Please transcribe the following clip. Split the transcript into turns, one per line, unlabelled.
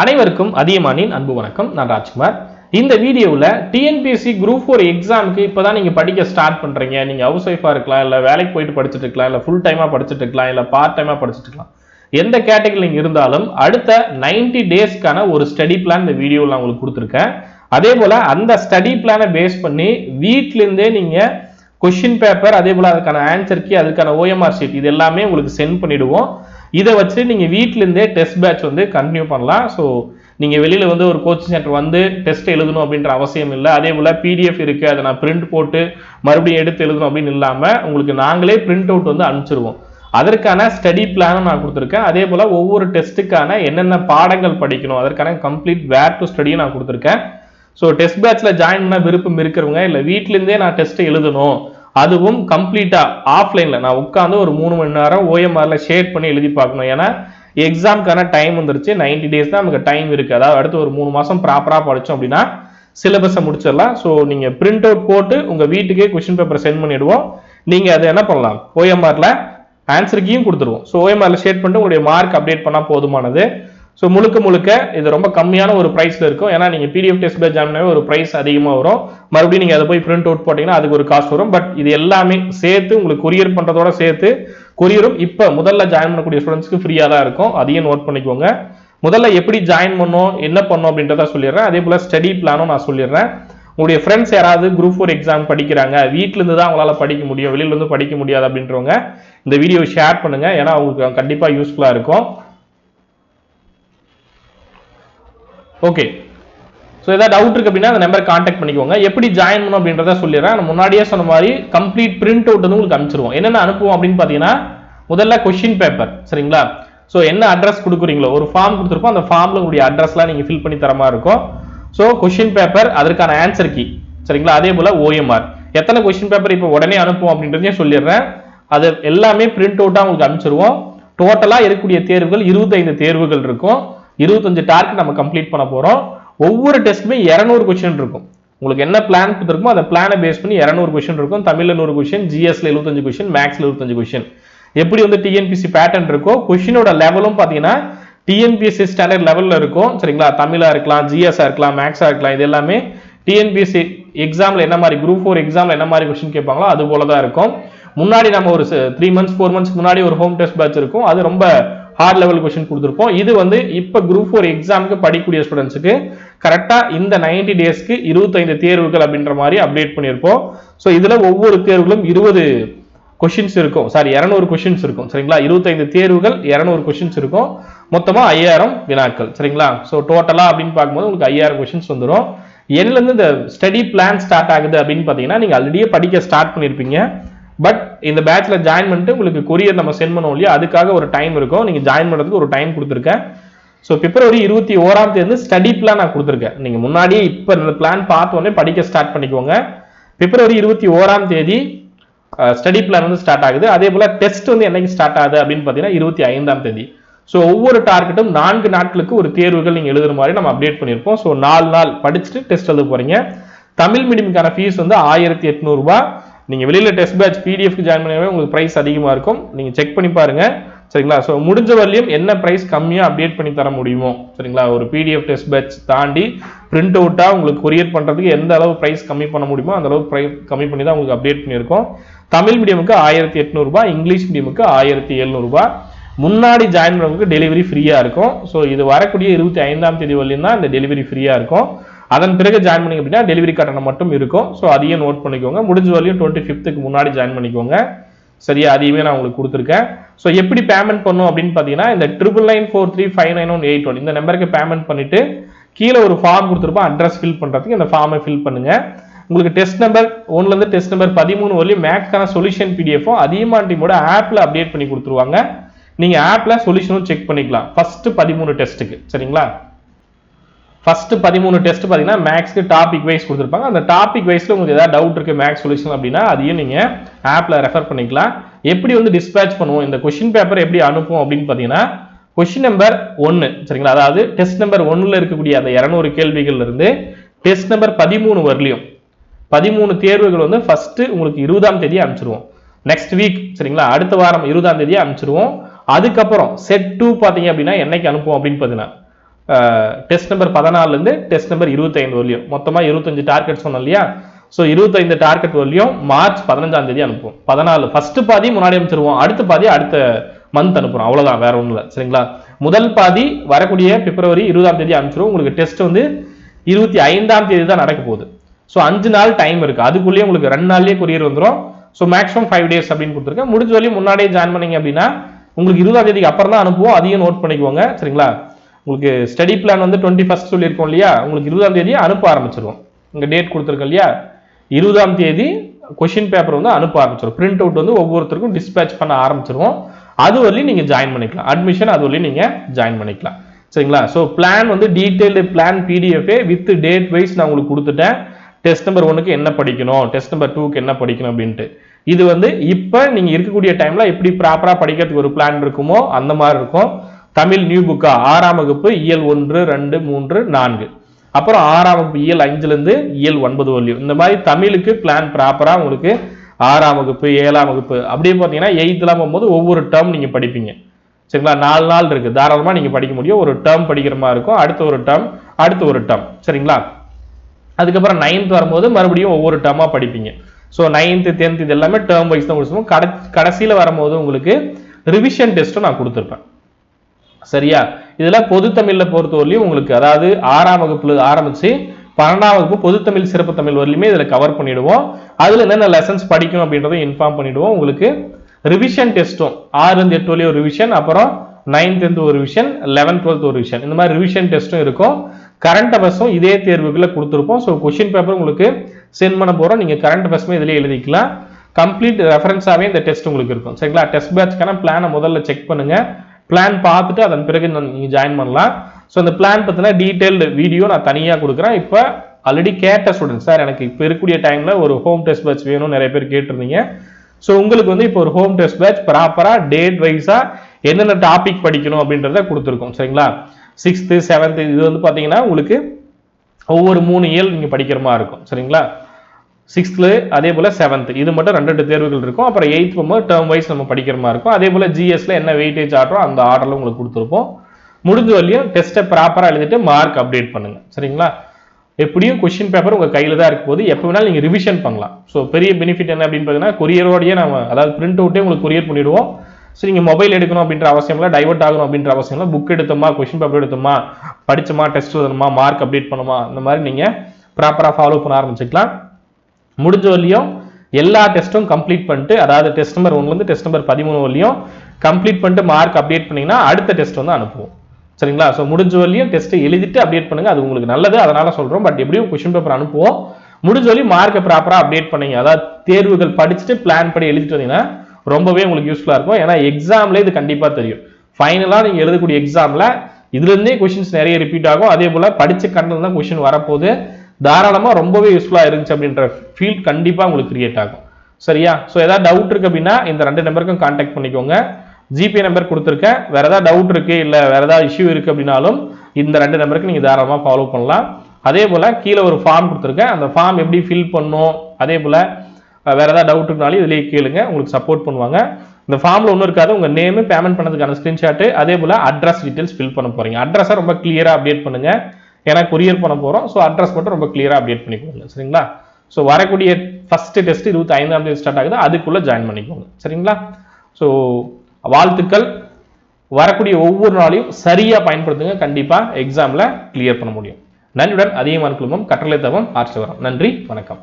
அனைவருக்கும் அதியமானின் அன்பு வணக்கம். நான் ராஜ்குமார். இந்த வீடியோவில் டிஎன்பிஎஸ்சி குரூப் ஃபோர் எக்ஸாமுக்கு இப்போ தான் நீங்கள் படிக்க ஸ்டார்ட் பண்ணுறீங்க நீங்கள் ஹவுஸ் ஒய்ஃபாக இருக்கலாம் இல்லை வேலைக்கு போயிட்டு படிச்சுட்டு இருக்கலாம் இல்லை ஃபுல் டைமாக படிச்சுட்டு இருக்கலாம் இல்லை பார்ட் டைமாக படிச்சுட்டு இருக்கலாம். எந்த கேட்டகரி நீங்கள் இருந்தாலும் அடுத்த 90 டேஸ்க்கான ஒரு ஸ்டடி பிளான் இந்த வீடியோவில் நான் உங்களுக்கு கொடுத்துருக்கேன். அதே போல் அந்த ஸ்டடி பிளானை பேஸ் பண்ணி வீட்டிலேருந்தே நீங்கள் கொஷின் பேப்பர் அதே போல் அதுக்கான ஆன்சர் கீ அதுக்கான ஓஎம்ஆர் ஷீட் இது எல்லாமே உங்களுக்கு சென்ட் பண்ணிவிடுவோம் இதை வச்சு நீங்கள் வீட்டிலேருந்தே டெஸ்ட் பேட்ச் வந்து கண்டினியூ பண்ணலாம். ஸோ நீங்கள் வெளியில் வந்து ஒரு கோச்சிங் சென்டர் வந்து டெஸ்ட் எழுதணும் அப்படின்ற அவசியம் இல்லை. அதே போல் பிடிஎஃப் இருக்குது அதை நான் பிரிண்ட் போட்டு மறுபடியும் எடுத்து எழுதணும் அப்படின்னு இல்லாமல் உங்களுக்கு நாங்களே பிரிண்ட் அவுட் வந்து அனுப்பிச்சிருவோம். அதற்கான ஸ்டடி பிளானும் நான் கொடுத்துருக்கேன். அதே போல் ஒவ்வொரு டெஸ்ட்டுக்கான என்னென்ன பாடங்கள் படிக்கணும் அதற்கான கம்ப்ளீட் வேர் டு ஸ்டடியும் நான் கொடுத்துருக்கேன். ஸோ டெஸ்ட் பேட்ச்சில் ஜாயின் பண்ண விருப்பம் இருக்கிறவங்க இல்லை வீட்டிலேருந்தே நான் டெஸ்ட்டு எழுதணும் அதுவும் கம்ப்ளீட்டாக ஆஃப்லைனில். நான் உட்காந்து ஒரு மூணு மணி நேரம் ஓஎம்ஆரில் ஷேர் பண்ணி எழுதி பார்க்கணும். ஏன்னா எக்ஸாம்க்கான டைம் வந்துருச்சு. 90 டேஸ் தான் நமக்கு டைம் இருக்குது அதாவது அடுத்து ஒரு மூணு மாதம் ப்ராப்பராக படித்தோம் அப்படின்னா சிலபஸை முடிச்சிடலாம். ஸோ நீங்கள் பிரிண்ட் அவுட் போட்டு உங்கள் வீட்டுக்கே கொஷின் பேப்பர் சென்ட் பண்ணிவிடுவோம் நீங்கள் அதை என்ன பண்ணலாம்? ஓஎம்ஆரில் ஆன்சர் கீயும் கொடுத்துருவோம். ஸோ ஓஎம்ஆரில் ஷேர் பண்ணிட்டு உங்களுடைய மார்க் அப்டேட் பண்ணால் போதுமானது. ஸோ முழுக்க முழுக்க இது ரொம்ப கம்மியான ஒரு ப்ரைஸில் இருக்கும். ஏன்னா நீங்கள் பிடிஎஃப் டெஸ்ட் பேஜ் ஜாமினாவே ஒரு ப்ரைஸ் அதிகமாக வரும். மறுபடியும் நீங்கள் அதை போய் பிரிண்ட் அவுட் போட்டிங்கன்னா அதுக்கு ஒரு காஸ்ட் வரும். பட் இது எல்லாமே சேர்த்து உங்களுக்கு கொரியர் பண்ணுறதோட சேர்த்து கொரியரும் இப்போ முதல்ல ஜாயின் பண்ணக்கூடிய ஸ்டூடெண்ட்ஸ்க்கு ஃப்ரீயாக தான் இருக்கும். அதையும் நோட் பண்ணிக்கோங்க. முதல்ல எப்படி ஜாயின் பண்ணோம் என்ன பண்ணோம் அப்படின்றத சொல்லிடுறேன். அதே போல் ஸ்டடி பிளானும் நான் சொல்லிடுறேன். உங்களுடைய ஃப்ரெண்ட்ஸ் யாராவது குரூப் ஃபோர் எக்ஸாம் படிக்கிறாங்க வீட்டிலேருந்து தான் அவங்களால படிக்க முடியும் வெளியிலேருந்து படிக்க முடியாது அப்படின்றவங்க இந்த வீடியோ ஷேர் பண்ணுங்கள் ஏன்னா அவங்களுக்கு கண்டிப்பாக யூஸ்ஃபுல்லாக இருக்கும். ஓகே ஸோ ஏதாவது டவுட் இருக்கு அப்படின்னா அந்த நம்பர் காண்டாக்ட் பண்ணிக்கோங்க. எப்படி ஜாயின் பண்ணணும் அப்படின்றத சொல்லிடுறேன். முன்னாடியே சொன்ன மாதிரி கம்ப்ளீட் பிரிண்ட் அவுட் வந்து உங்களுக்கு அனுப்பிச்சிருவோம். என்னென்ன அனுப்புவோம் அப்படின்னு பார்த்தீங்கன்னா முதல்ல கொஷின் பேப்பர் சரிங்களா? ஸோ என்ன அட்ரஸ் கொடுக்குறீங்களோ ஒரு ஃபார்ம் கொடுத்துருப்போம். அந்த ஃபார்மில் உங்களுடைய அட்ரஸ்லாம் நீங்கள் ஃபில் பண்ணி தர மாதிரி இருக்கும். ஸோ கொஷின் பேப்பர் அதற்கான ஆன்சர் கீ சரிங்களா? அதே போல் ஓஎம்ஆர் எத்தனை கொஷின் பேப்பர் இப்போ உடனே அனுப்புவோம் அப்படின்றதையும் சொல்லிடுறேன். அது எல்லாமே பிரிண்ட் அவுட்டாக உங்களுக்கு அனுப்பிச்சிருவோம். டோட்டலாக இருக்கக்கூடிய தேர்வுகள் இருபத்தைந்து தேர்வுகள் இருக்கும். இருபத்தஞ்சு டார்கெட் நம்ம கம்ப்ளீட் பண்ண போறோம். ஒவ்வொரு டெஸ்ட்டுமே இரநூறு கொஸ்டின் இருக்கும். உங்களுக்கு என்ன பிளான் கொடுத்துருக்கோ அந்த பிளானை பேஸ் பண்ணி இரநூறு கொஸ்டின் இருக்கும். தமிழ்ல நூறு கொஸ்டின் ஜிஎஸ்ல எழுபத்தஞ்சு கொஸ்டின் மேக்ஸ்ல எழுபத்தஞ்சு கொஸ்டின் எப்படி வந்து டிஎன்பிசி பேட்டர்ன் இருக்கோ கொஸ்டினோட லெவலும் பார்த்தீங்கன்னா டிஎன்பிஎஸ்சி ஸ்டாண்டர்ட் லெவல்ல இருக்கும். சரிங்களா? தமிழா இருக்கலாம் ஜிஎஸ்ஆ இருக்கலாம் மேக்ஸா இருக்கலாம் இது எல்லாமே டிஎன்பிஎஸ்சி எக்ஸாம்ல என்ன மாதிரி குரூப் ஃபோர் எக்ஸாம்ல என்ன மாதிரி கொஸ்டின் கேட்பாங்களோ அது போல தான் இருக்கும். முன்னாடி நம்ம ஒரு த்ரீ மந்த்ஸ் ஃபோர் மந்த்ஸ் முன்னாடி ஒரு ஹோம் டெஸ்ட் பேட்ச் இருக்கும். அது ரொம்ப ஹார்ட் லெவல் கொஸ்டின் கொடுத்துருப்போம். இது வந்து இப்போ குரூப் ஃபோர் எக்ஸாமுக்கு படிக்கக்கூடிய ஸ்டூடெண்ட்ஸுக்கு கரெக்டாக இந்த 90 டேஸ்க்கு இருபத்தைந்து தேர்வுகள் அப்படின்ற மாதிரி அப்டேட் பண்ணியிருப்போம். ஸோ இதில் ஒவ்வொரு தேர்வுகளும் இருபது கொஷின்ஸ் இருக்கும். சாரி இரநூறு கொஷின்ஸ் இருக்கும். சரிங்களா? இருபத்தைந்து தேர்வுகள் இரநூறு கொஷின்ஸ் இருக்கும். மொத்தமாக ஐயாயிரம் வினாக்கள். சரிங்களா? ஸோ டோட்டலாக அப்படின்னு பார்க்கும்போது உங்களுக்கு ஐயாயிரம் கொஷின்ஸ் வந்துடும் எண்ணிலேருந்து இந்த ஸ்டடி பிளான் ஸ்டார்ட் ஆகுது அப்படின்னு பார்த்தீங்கன்னா நீங்கள் ஆல்ரெடியே படிக்க ஸ்டார்ட் பண்ணியிருப்பீங்க பட் இந்த பேட்ச்ல ஜாயின் பண்ணிட்டு உங்களுக்கு கொரியர் நம்ம சென்ட் பண்ணுவோம் இல்லையா? அதுக்காக ஒரு டைம் இருக்கும். நீங்க ஜாயின் பண்ணுறதுக்கு ஒரு டைம் கொடுத்துருக்கேன். ஸோ பிப்ரவரி இருபத்தி ஓராம் தேதி ஸ்டடி பிளான் நான் கொடுத்துருக்கேன். நீங்க முன்னாடியே இப்போ இந்த பிளான் பார்த்தோன்னே படிக்க ஸ்டார்ட் பண்ணிக்கோங்க. பிப்ரவரி இருபத்தி ஓராம் தேதி ஸ்டடி பிளான் வந்து ஸ்டார்ட் ஆகுது. அதே போல டெஸ்ட் வந்து என்னைக்கு ஸ்டார்ட் ஆகுது அப்படின்னு பார்த்தீங்கன்னா இருபத்தி ஐந்தாம் தேதி. ஸோ ஒவ்வொரு டார்கெட்டும் நான்கு நாட்களுக்கு ஒரு தேர்வுகள் நீங்கள் எழுதுற மாதிரி நம்ம அப்டேட் பண்ணியிருப்போம். ஸோ நாலு நாள் படிச்சுட்டு டெஸ்ட் எழுத போறீங்க. தமிழ் மீடியமுக்கான ஃபீஸ் வந்து ஆயிரத்தி எட்நூறுபா நீங்கள் வெளியில் டெஸ்ட் பேட்ச் பிடிஎஃப்க்கு ஜாயின் பண்ணவே உங்களுக்கு ப்ரைஸ் அதிகமாக இருக்கும். நீங்கள் செக் பண்ணி பாருங்க. சரிங்களா? ஸோ முடிஞ்ச வரலையும் என்ன ப்ரைஸ் கம்மியாக அப்டேட் பண்ணி தர முடியுமோ? சரிங்களா? ஒரு பிடிஎஃப் டெஸ்ட் பேட்ச் தாண்டி பிரிண்ட் அவுட்டாக உங்களுக்கு கொரியர் பண்ணுறதுக்கு எந்த அளவு ப்ரைஸ் கம்மி பண்ண முடியுமோ அந்த அளவு ப்ரைஸ் கம்மி பண்ணி தான் உங்களுக்கு அப்டேட் பண்ணியிருக்கோம். தமிழ் மீடியமுக்கு ஆயிரத்தி எட்நூறுபா இங்கிலீஷ் மீடியமுக்கு ஆயிரத்தி எழுநூறுபா முன்னாடி ஜாயின் பண்ணவங்களுக்கு டெலிவரி ஃப்ரீயாக இருக்கும். ஸோ இது வரக்கூடிய இருபத்தி ஐந்தாம் தேதி வரலையும் தான் இந்த டெலிவரி ஃப்ரீயாக இருக்கும். அதன் பிறகு ஜாயின் பண்ணிங்க அப்படின்னா டெலிவரி கட்டணம் மட்டும் இருக்கும். ஸோ அதையும் நோட் பண்ணிக்கோங்க. முடிஞ்ச வரையும் டுவெண்ட்டி ஃபிஃப்த்துக்கு முன்னாடி ஜாயின் பண்ணிக்கோங்க. சரியா? அதையுமே நான் உங்களுக்கு கொடுத்துருக்கேன். ஸோ எப்படி பேமெண்ட் பண்ணும் அப்படின்னு பார்த்தீங்கன்னா இந்த triple nine four three five nine one eight one இந்த நம்பருக்கு பேமெண்ட் பண்ணிட்டு கீழே ஒரு ஃபார்ம் கொடுத்துருப்போம். அட்ரஸ் ஃபில் பண்ணுறதுக்கு இந்த ஃபார்மை ஃபில் பண்ணுங்க. உங்களுக்கு டெஸ்ட் நம்பர் ஒன்லேருந்து டெஸ்ட் நம்பர் பதிமூணு வரலையும் மேக்ஸ்க்கான சொல்யூஷன் பிடிஎஃபும் அதிகமாக டீமோட ஆப்பில் அப்டேட் பண்ணி கொடுத்துருவாங்க. நீங்கள் ஆப்பில் சொல்யூஷனும் செக் பண்ணிக்கலாம். ஃபஸ்ட்டு பதிமூணு டெஸ்ட்டுக்கு சரிங்களா? ஃபர்ஸ்ட் பதிமூணு டெஸ்ட் பார்த்தீங்கன்னா மேக்ஸ்க்கு டாபிக் வைஸ் கொடுத்துருப்பாங்க. அந்த டாபிக் வைஸில் உங்களுக்கு ஏதாவது டவுட் இருக்குது மேக்ஸ் சொல்யூஷன் அப்படின்னா அதையும் நீங்கள் ஆப்பில் ரெஃபர் பண்ணிக்கலாம். எப்படி வந்து டிஸ்பேச் பண்ணுவோம்? இந்த கொஷின் பேப்பர் எப்படி அனுப்புவோம் அப்படின்னு பார்த்தீங்கன்னா கொஸ்டின் நம்பர் ஒன்று சரிங்களா? அதாவது டெஸ்ட் நம்பர் ஒன்றில் இருக்கக்கூடிய அந்த இரநூறு கேள்விகள்லேருந்து டெஸ்ட் நம்பர் பதிமூணு வரலையும் பதிமூணு தேர்வுகள் வந்து ஃபஸ்ட்டு உங்களுக்கு இருபதாம் தேதி அனுப்பிச்சிருவோம். நெக்ஸ்ட் வீக் சரிங்களா? அடுத்த வாரம் இருபதாம் தேதி அனுப்பிச்சிருவோம். அதுக்கப்புறம் செட் டூ பார்த்தீங்க அப்படின்னா என்னைக்கு அனுப்புவோம் அப்படின்னு பார்த்தீங்கன்னா டெஸ்ட் நம்பர் பதினாலுலேருந்து டெஸ்ட் நம்பர் இருபத்தைந்து வரலையும் மொத்தமாக இருபத்தஞ்சு டார்கெட் சொன்னோம் இல்லையா? ஸோ இருபத்தைந்து டார்கெட் வரலையும் மார்ச் பதினஞ்சாம் தேதி அனுப்புவோம். பதினாலு. ஃபர்ஸ்ட் பாதி முன்னாடி அனுப்பிச்சிருவோம். அடுத்த பாதி அடுத்த மந்த் அனுப்புறோம். அவ்வளோதான் வேற ஒன்றும் இல்லை சரிங்களா? முதல் பாதி வரக்கூடிய பிப்ரவரி இருபதாம் தேதி அனுப்பிச்சிருவோம். உங்களுக்கு டெஸ்ட் வந்து இருபத்தி ஐந்தாம் தேதி தான் நடக்க போகுது. ஸோ அஞ்சு நாள் டைம் இருக்கு. அதுக்குள்ளேயே உங்களுக்கு ரெண்டு நாள்லேயே கொரியர் வந்துடும் ஸோ மேக்ஸிமம் ஃபைவ் டேஸ் அப்படின்னு கொடுத்துருக்கேன். முடிஞ்ச வரையும் முன்னாடியே ஜாயின் பண்ணீங்க அப்படின்னா உங்களுக்கு இருபதாம் தேதிக்கு அப்புறம் தான் அனுப்புவோம். அதையும் நோட் பண்ணிக்கோங்க. சரிங்களா? உங்களுக்கு ஸ்டடி பிளான் வந்து டுவெண்ட்டி ஃபஸ்ட் சொல்லியிருக்கோம் இல்லையா? உங்களுக்கு இருபதாம் தேதி அனுப்ப ஆரம்பிச்சிருவோம். உங்கள் டேட் கொடுத்துருக்கோம் இல்லையா? இருபதாம் தேதி கொஷின் பேப்பர் வந்து அனுப்ப ஆரம்பிச்சிடும் பிரிண்ட் அவுட் வந்து ஒவ்வொருத்தருக்கும் டிஸ்பேச் பண்ண ஆரம்பிச்சிருவோம். அது வரலையும் நீங்கள் ஜாயின் பண்ணிக்கலாம். அட்மிஷன் அது வரலையும் நீங்கள் ஜாயின் பண்ணிக்கலாம். சரிங்களா? ஸோ பிளான் வந்து detailed plan PDF with date wise நான் உங்களுக்கு கொடுத்துட்டேன். டெஸ்ட் நம்பர் ஒன்றுக்கு என்ன படிக்கணும்? டெஸ்ட் நம்பர் டூக்கு என்ன படிக்கணும் அப்படின்ட்டு. இது வந்து இப்போ நீங்கள் இருக்கக்கூடிய டைமில் எப்படி ப்ராப்பராக படிக்கிறதுக்கு ஒரு பிளான் இருக்குமோ அந்த மாதிரி இருக்கும். தமிழ் நியூ புக்கா ஆறாம் வகுப்பு இயல் ஒன்று ரெண்டு மூன்று நான்கு. அப்புறம் ஆறாம் வகுப்பு இயல் அஞ்சுலேருந்து இயல் ஒன்பது வரலையும் இந்த மாதிரி தமிழுக்கு பிளான் ப்ராப்பராக உங்களுக்கு ஆறாம் வகுப்பு ஏழாம் வகுப்பு அப்படியே பார்த்தீங்கன்னா எயித்துலாம் போகும்போது ஒவ்வொரு டேர்ம் நீங்கள் படிப்பீங்க. சரிங்களா? நாலு நாள் இருக்குது தாராளமாக நீங்கள் படிக்க முடியும். ஒரு டேர்ம் படிக்கிற மாதிரி இருக்கும். அடுத்த ஒரு டேர்ம் அடுத்த ஒரு டேர்ம் சரிங்களா? அதுக்கப்புறம் நைன்த் வரும்போது மறுபடியும் ஒவ்வொரு டேர்மாக படிப்பீங்க. ஸோ நைன்த்து டென்த் இது எல்லாமே டேர்ம் வைஸ் தான் கொடுத்துருவோம் கடை கடைசியில் வரும்போது உங்களுக்கு ரிவிஷன் டெஸ்ட்டும் நான் கொடுத்துருப்பேன். சரியா? இதுல பொது தமிழ்ல பொறுத்தவரையிலும் உங்களுக்கு அதாவது ஆறாம் வகுப்புல ஆரம்பிச்சு பன்னெண்டாம் வகுப்பு பொது தமிழ் சிறப்பு தமிழ் வரலையுமே இதுல கவர் பண்ணிடுவோம். அதுல என்னென்ன லெசன்ஸ் படிக்கும் அப்படின்றத இன்ஃபார்ம் பண்ணிடுவோம். உங்களுக்கு ரிவிஷன் டெஸ்ட்டும் ஆறு இருந்து எட்டு வரையும் ஒரு ரிவிஷன் அப்புறம் நைன்த்லேருந்து ஒரு ரிவிஷன் லெவன்த் டுவெல்த் ஒரு ரிவிஷன் இந்த மாதிரி ரிவிஷன் டெஸ்ட்டும் இருக்கும். கரண்ட் அஃபேர்ஸும் இதே தேர்வுகளை கொடுத்துருப்போம். ஸோ கொஷின் பேப்பர் உங்களுக்கு சென்ட் பண்ண போகிறோம் நீங்கள் கரண்ட் அஃபேர்ஸுமே இதிலே எழுதிக்கலாம். கம்ப்ளீட் ரெஃபரன்ஸாகவே இந்த டெஸ்ட் உங்களுக்கு இருக்கும். சரிங்களா? டெஸ்ட் பேட்ச்க்கான பிளானை முதல்ல செக் பண்ணுங்கள் பிளான் பார்த்துட்டு அதன் பிறகு நீங்கள் ஜாயின் பண்ணலாம். ஸோ அந்த பிளான் பத்தின டீட்டெயில்டு வீடியோ நான் தனியாக கொடுக்குறேன். இப்போ ஆல்ரெடி கேட்ட ஸ்டூடெண்ட் சார் எனக்கு இப்போ இருக்கக்கூடிய டைமில் ஒரு ஹோம் டெஸ்ட் பேட்ச் வேணும் நிறைய பேர் கேட்டிருந்தீங்க. ஸோ உங்களுக்கு வந்து இப்போ ஒரு ஹோம் டெஸ்ட் பேட்ச் ப்ராப்பராக டேட் வைஸாக என்னென்ன டாபிக் படிக்கணும் அப்படின்றத கொடுத்துருக்கோம். சரிங்களா? சிக்ஸ்த்து செவன்த்து இது வந்து பார்த்தீங்கன்னா உங்களுக்கு ஒவ்வொரு மூணு இயல் நீங்கள் படிக்கிற மாதிரி இருக்கும். சரிங்களா? சிக்ஸ்த்து அதே போல் செவன்த் இது மட்டும் ரெண்டு ரெண்டு தேர்வுகள் இருக்கும். அப்புறம் எயித் போகும்போது டேர்ம் வைஸ் நம்ம படிக்கிற மாதிரி இருக்கும். அதே போல் ஜிஎஸ்ல என்ன வெயிட்டேஜ் ஆர்டரோ அந்த ஆர்டரில் உங்களுக்கு கொடுத்துருப்போம். முடிஞ்ச வரையும் டெஸ்ட்டை ப்ராப்பராக எழுதிட்டு மார்க் அப்டேட் பண்ணுங்க. சரிங்களா? எப்படியும் கொஷின் பேப்பர் உங்கள் கையில் தான் இருக்கும் போது எப்போ வேணாலும் நீங்கள் ரிவிஷன் பண்ணலாம். ஸோ பெரிய பெனிஃபிட் என்ன அப்படின்னு பார்த்தீங்கன்னா கொரியரோடயே நம்ம அதாவது பிரிண்ட் அவுட்டே உங்களுக்கு கொரியர் பண்ணிடுவோம். ஸோ நீங்கள் மொபைல் எடுக்கணும் அப்படின்ற அவசியம் இல்லை. டைவர்ட் ஆகணும் அப்படின்ற அவசியம் இல்லை. புக் எடுத்தோமா கொஷின் பேப்பர் எடுத்தோமா படிச்சோமா டெஸ்ட் எழுதணுமா மார்க் அப்டேட் பண்ணுமா இந்த மாதிரி நீங்கள் ப்ராப்பராக ஃபாலோ பண்ண ஆரம்பிச்சுக்கலாம். முடிஞ்ச வரலையும் எல்லா டெஸ்ட்டும் கம்ப்ளீட் பண்ணிட்டு அதாவது டெஸ்ட் நம்பர் ஒன்லேருந்து டெஸ்ட் நம்பர் பதிமூணு வரலையும் கம்ப்ளீட் பண்ணிட்டு மார்க் அப்டேட் பண்ணிங்கன்னா அடுத்த டெஸ்ட் வந்து அனுப்புவோம். சரிங்களா? ஸோ முடிஞ்ச வரலையும் டெஸ்ட்டை எழுதிட்டு அப்டேட் பண்ணுங்கள் அது உங்களுக்கு நல்லது. அதனால சொல்கிறோம் பட் எப்படியும் கொஷின் பேப்பர் அனுப்புவோம். முடிஞ்ச வரையும் மார்க்கை ப்ராப்பராக அப்டேட் பண்ணிங்க. அதாவது தேர்வுகள் படிச்சுட்டு பிளான் படி எழுதிட்டு வந்தீங்கன்னா ரொம்பவே உங்களுக்கு யூஸ்ஃபுல்லாக இருக்கும். ஏன்னா எக்ஸாமில் இது கண்டிப்பாக தெரியும். ஃபைனலாக நீங்கள் எழுதக்கூடிய எக்ஸாமில் இதுலேருந்தே கொஷின்ஸ் நிறைய ரிப்பீட் ஆகும். அதே போல் படித்த கண்டல் தான் கொஷின் வரப்போகுது. தாராளமாக ரொம்பவே யூஸ்ஃபுல்லாக இருந்துச்சு அப்படின்ற ஃபீல் கண்டிப்பாக உங்களுக்கு கிரியேட் ஆகும். சரியா? ஸோ ஏதாவது டவுட் இருக்கு அப்படின்னா இந்த ரெண்டு நம்பருக்கும் காண்டாக்ட் பண்ணிக்கோங்க. ஜிபே நம்பர் கொடுத்துருக்கேன். வேற ஏதாவது டவுட் இருக்கு இல்லை வேற ஏதாவது இஷ்யூ இருக்கு அப்படின்னாலும் இந்த ரெண்டு நம்பருக்கு நீங்கள் தாராளமாக ஃபாலோ பண்ணலாம். அதே போல் கீழே ஒரு ஃபார்ம் கொடுத்துருக்கேன். அந்த ஃபார்ம் எப்படி ஃபில் பண்ணும்? அதே போல் வேறு வேற ஏதாவது டவுட் இருந்தாலும் இதிலேயே கேளுங்க. உங்களுக்கு சப்போர்ட் பண்ணுவாங்க. இந்த ஃபார்மில் ஒன்றும் இருக்காது. உங்கள் நேம் பேமெண்ட் பண்ணதுக்கான ஸ்க்ரீன்ஷாட்டு அதே போல் அட்ரஸ் டீட்டெயில்ஸ் ஃபில் பண்ண போகிறீங்க அட்ரஸை ரொம்ப கிளியராக அப்டேட் பண்ணுங்கள் ஏன்னா கொரியர் பண்ண போகிறோம் ஸோ அட்ரஸ் மட்டும் ரொம்ப கிளியராக அப்டேட் பண்ணிக்கோங்க சரிங்களா? ஸோ வரக்கூடிய ஃபஸ்ட்டு டெஸ்ட் இருபத்தி ஐந்தாம் தேதி ஸ்டார்ட் ஆகுது. அதுக்குள்ளே ஜாயின் பண்ணிக்கோங்க. சரிங்களா? ஸோ வாழ்த்துக்கள். வரக்கூடிய ஒவ்வொரு நாளையும் சரியாக பயன்படுத்துங்க. கண்டிப்பாக எக்ஸாமில் கிளியர் பண்ண முடியும். நன்றியுடன் அதிகமான குழுமம் கட்டளை தவம் ஆர்ச்சவரம். நன்றி வணக்கம்.